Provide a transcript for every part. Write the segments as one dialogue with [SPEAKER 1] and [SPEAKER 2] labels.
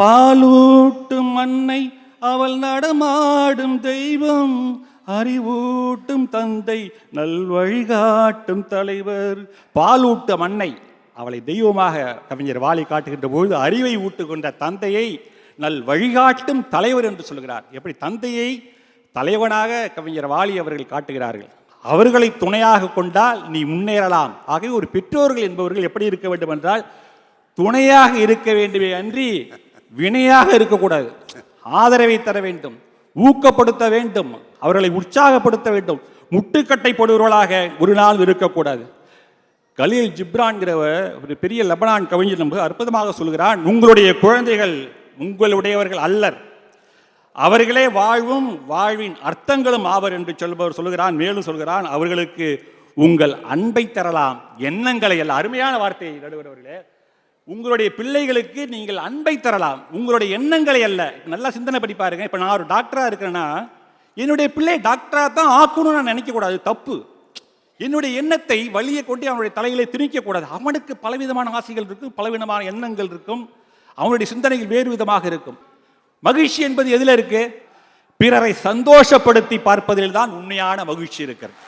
[SPEAKER 1] பாலூட்டும் மண்ணை அவள் நடமாடும் தெய்வம் அறிவூட்டும் தந்தை நல்வழிகாட்டும் தலைவர். பாலூட்ட மண்ணை அவளை தெய்வமாக கவிஞர் வாலி காட்டுகின்ற பொழுது அறிவை ஊட்டுகின்ற தந்தையை நல் வழிகாட்டும் தலைவர் என்று சொல்கிறார். எப்படி தந்தையை தலைவனாக கவிஞர் வாலி அவர்கள் காட்டுகிறார்கள்? அவர்களை துணையாக கொண்டால் நீ முன்னேறலாம். ஆகவே ஒரு பெற்றோர்கள் என்பவர்கள் எப்படி இருக்க வேண்டும் என்றால் துணையாக இருக்க வேண்டுமே அன்றி வினையாக இருக்கக்கூடாது. ஆதரவை தர வேண்டும் ஊக்கப்படுத்த வேண்டும் அவர்களை உற்சாகப்படுத்த வேண்டும். முட்டுக்கட்டை போடுவர்களாக ஒரு நாள் இருக்கக்கூடாது. கலீல் ஜிப்ரான்கிறவர் ஒரு பெரிய லெபனான் கவிஞர் நம்ம அற்புதமாக சொல்கிறான் உங்களுடைய குழந்தைகள் உங்களுடையவர்கள் அல்லர். அவர்களே வாழ்வும் வாழ்வின் அர்த்தங்களும் ஆவர் என்று சொல்பவர் சொல்கிறான் மேலும் சொல்கிறான் அவர்களுக்கு உங்கள் அன்பை தரலாம். எண்ணங்களை அல்ல அருமையான வார்த்தை நடுவர் அவர்களே உங்களுடைய பிள்ளைகளுக்கு நீங்கள் அன்பை தரலாம். உங்களுடைய எண்ணங்களை அல்ல. நல்லா சிந்தனை பண்ணி பாருங்க. இப்போ நான் ஒரு டாக்டராக இருக்கிறேன்னா என்னுடைய பிள்ளை டாக்டராக தான் ஆக்கணும்னு நான் நினைக்கக்கூடாது. தப்பு. என்னுடைய எண்ணத்தை வழியை கொண்டு அவனுடைய தலையிலே திணிக்கக்கூடாது. அவனுக்கு பலவிதமான ஆசைகள் இருக்கும் பலவிதமான எண்ணங்கள் இருக்கும். அவனுடைய சிந்தனைகள் வேறு விதமாக இருக்கும். மகிழ்ச்சி என்பது எதில் இருக்கு? பிறரை சந்தோஷப்படுத்தி பார்ப்பதில் தான் உண்மையான மகிழ்ச்சி இருக்கிறது.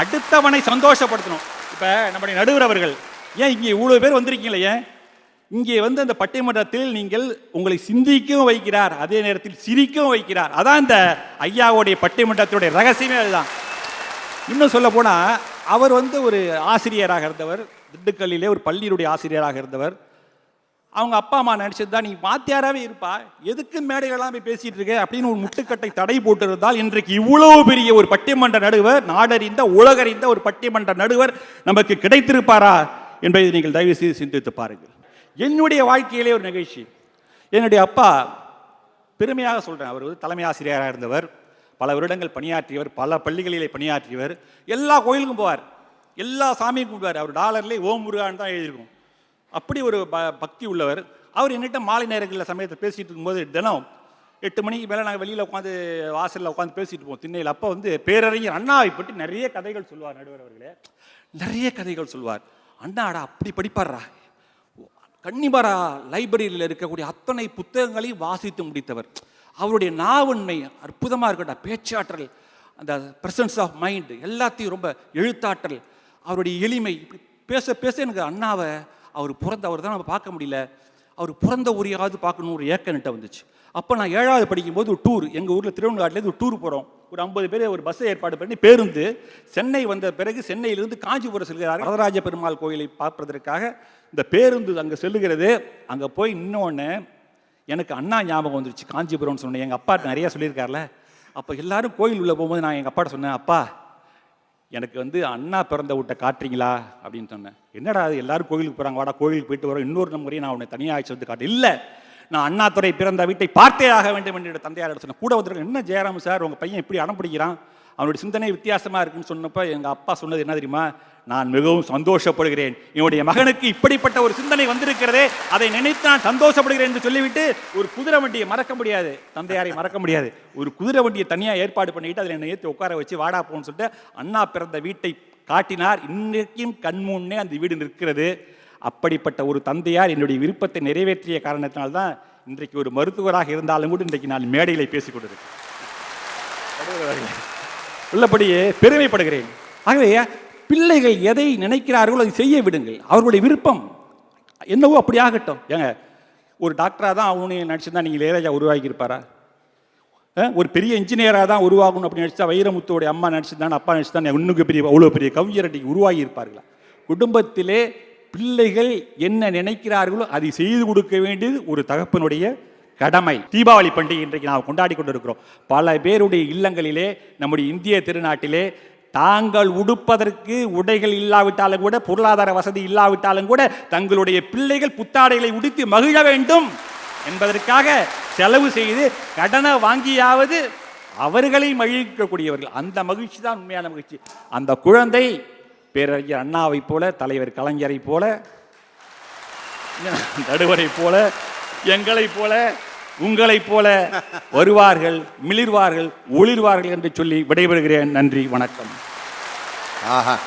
[SPEAKER 1] அடுத்தவனை சந்தோஷப்படுத்தணும். இப்போ நம்முடைய நடுவர் அவர்கள் ஏன் இங்கே இவ்வளோ பேர் வந்திருக்கீங்களே ஏன்? இங்கே வந்து அந்த பட்டிமன்றத்தில் நீங்கள் உங்களை சிந்திக்கவும் வைக்கிறார் அதே நேரத்தில் சிரிக்கவும் வைக்கிறார். அதான் இந்த ஐயாவுடைய பட்டிமன்றத்தினுடைய ரகசியமே அதுதான். இன்னும் சொல்ல போனால் அவர் வந்து ஒரு ஆசிரியராக இருந்தவர் திண்டுக்கல்லிலே ஒரு பள்ளியினுடைய ஆசிரியராக இருந்தவர். அவங்க அப்பா அம்மா நினச்சது தான் நீ வாத்தியாராகவே இருப்பா எதுக்கு மேடைகள்லாம் போய் பேசிகிட்டு இருக்க? அப்படின்னு ஒரு முட்டுக்கட்டை தடை போட்டிருந்தால் இன்றைக்கு இவ்வளவு பெரிய ஒரு பட்டிமன்ற நடுவர் நாடறிந்த உலகறிந்த ஒரு பட்டிமன்ற நடுவர் நமக்கு கிடைத்திருப்பாரா என்பதை நீங்கள் தயவு செய்து சிந்தித்து பாருங்கள். என்னுடைய வாழ்க்கையிலே ஒரு நிகழ்ச்சி. என்னுடைய அப்பா பெருமையாக சொல்கிறேன் அவர் வந்து தலைமை ஆசிரியராக இருந்தவர். பல வருடங்கள் பணியாற்றியவர். பல பள்ளிகளிலே பணியாற்றியவர். எல்லா கோயிலுக்கும் போவார். எல்லா சாமியும் கும்பிடுவார். அவர் டாலர்லேயே ஓம் முருகான்னு தான் எழுதியிருக்கும். அப்படி ஒரு ப பக்தி உள்ளவர். அவர் என்கிட்ட மாலை நேரங்களில் சமயத்தை பேசிகிட்டு இருக்கும்போது தினம் எட்டு மணிக்கு மேலே நாங்கள் வெளியில் உட்காந்து வாசலில் உட்காந்து பேசிட்டு இருப்போம். திண்ணையில். அப்போ வந்து பேரறிஞர் அண்ணாவை பற்றி நிறைய கதைகள் சொல்லுவார் நடுவர் அவர்களே. நிறைய கதைகள் சொல்லுவார். அண்ணாடா அப்படி படிப்பாடுறா கன்னிமரா லைப்ரரியில் இருக்கக்கூடிய அத்தனை புத்தகங்களையும் வாசித்து முடித்தவர். அவருடைய நாவன்மை அற்புதமாக இருக்கட்ட பேச்சாற்றல் அந்த பிரசன்ஸ் ஆஃப் மைண்ட் எல்லாத்தையும் ரொம்ப எழுத்தாற்றல். அவருடைய எளிமை இப்படி பேச பேச எனக்கு அண்ணாவை அவர் பிறந்தவர் தான் நம்ம பார்க்க முடியல. அவர் பிறந்த ஊரையாவது பார்க்கணும் ஒரு ஏக்கம் வந்துச்சு. அப்போ நான் ஏழாவது படிக்கும்போது ஒரு டூர் எங்கள் ஊரில் திருவண்ணாட்டிலேருந்து ஒரு டூர் போகிறோம் ஒரு ஐம்பது பேர் ஒரு பஸ்ஸை ஏற்பாடு பண்ணி பேருந்து சென்னை வந்த பிறகு சென்னையிலிருந்து காஞ்சிபுரம் செல்கிறார் வரதராஜ பெருமாள் கோயிலை பார்ப்பதற்காக. இந்த பேருந்து அங்கே செல்லுகிறது. அங்கே போய் இன்னொன்று எனக்கு அண்ணா ஞாபகம் வந்துருச்சு. காஞ்சிபுரம்னு சொன்னேன். எங்கள் அப்பா நிறையா சொல்லியிருக்காருல்ல அப்போ எல்லாரும் கோயில் உள்ளே போகும்போது நான் எங்கள் அப்பாட்ட சொன்னேன் அப்பா எனக்கு வந்து அண்ணா பிறந்த வீட்டை காட்டுறீங்களா அப்படின்னு சொன்னேன். என்னடா அது எல்லாரும் கோயிலுக்கு போகிறாங்க வாடா கோயிலுக்கு போயிட்டு வரோம். இன்னொரு முறையை நான் உன்னை தனியாக அழைச்சி வந்து காட்டு இல்லை நான் அண்ணாத்துறை பிறந்த வீட்டை பார்த்தே ஆக வேண்டும் என்று தந்தையார் சொன்னேன். கூட வந்திருக்கேன் என்ன ஜெயராம் சார் உங்கள் பையன் இப்படி அடம் பிடிக்கிறான்? அவனுடைய சிந்தனை வித்தியாசமாக இருக்குன்னு சொன்னப்போ எங்கள் அப்பா சொன்னது என்ன தெரியுமா? நான் மிகவும் சந்தோஷப்படுகிறேன். என்னுடைய மகனுக்கு இப்படிப்பட்ட ஒரு சிந்தனை வந்திருக்கிறதே அதை நினைத்து நான் சந்தோஷப்படுகிறேன் என்று சொல்லிவிட்டு ஒரு குதிரை வண்டியை மறக்க முடியாது. தந்தையாரை மறக்க முடியாது. ஒரு குதிரை வண்டியை தனியாக ஏற்பாடு பண்ணிக்கிட்டு அதில் என்னை ஏற்றி உட்கார வச்சு வாடா போன்னு சொல்லிட்டு அண்ணா பிறந்த வீட்டை காட்டினார். இன்றைக்கும் கண்முன்னே அந்த வீடு நிற்கிறது. அப்படிப்பட்ட ஒரு தந்தையார் என்னுடைய விருப்பத்தை நிறைவேற்றிய காரணத்தினால்தான் இன்றைக்கு ஒரு மருத்துவராக இருந்தாலும் கூட இன்றைக்கு நான் மேடையில் பேசிக் கொண்டிருக்கேன் உள்ளபடியே பெருமைப்படுகிறேன். ஆகவே பிள்ளைகள் எதை நினைக்கிறார்களோ அதை செய்ய விடுங்கள். அவர்களுடைய விருப்பம் என்னவோ அப்படி ஆகட்டும் ஏங்க ஒரு டாக்டராக தான் அவனு நினச்சிருந்தா நீங்கள் இளையராஜா உருவாக்கியிருப்பாரா ஒரு பெரிய இன்ஜினியராக தான் உருவாகணும் அப்படின்னு நினச்சா வைரமுத்துவோடைய அம்மா நினச்சிருந்தாங்க அப்பா நினச்சிருந்தா இன்னும் பெரிய அவ்வளோ பெரிய கவிஞர் அன்றைக்கு உருவாகி இருப்பார்களா குடும்பத்திலே பிள்ளைகள் என்ன நினைக்கிறார்களோ அதை செய்து கொடுக்க வேண்டியது ஒரு தகப்பனுடைய கடமை. தீபாவளி பண்டிகை இன்றைக்கு நாம் கொண்டாடி கொண்டிருக்கிறோம். பல பேருடைய இல்லங்களிலே நம்முடைய இந்திய திருநாட்டிலே தாங்கள் உடுப்பதற்கு உடைகள் இல்லாவிட்டாலும் கூட பொருளாதார வசதி இல்லாவிட்டாலும் கூட தங்களுடைய பிள்ளைகள் புத்தாடைகளை உடுத்தி மகிழ வேண்டும் என்பதற்காக செலவு செய்து கடனை வாங்கியாவது அவர்களை மகிழ்க்கக்கூடியவர்கள் அந்த மகிழ்ச்சி தான் உண்மையான மகிழ்ச்சி. அந்த குழந்தை பேரறிஞர் அண்ணாவைப் போல தலைவர் கலைஞரைப் போல நடுவரை போல எங்களைப் போல உங்களைப் போல வருவார்கள் மிளிர்வார்கள் ஒளிர்வார்கள் என்று சொல்லி விடைபெறுகிறேன். நன்றி வணக்கம்.
[SPEAKER 2] ஆஹா.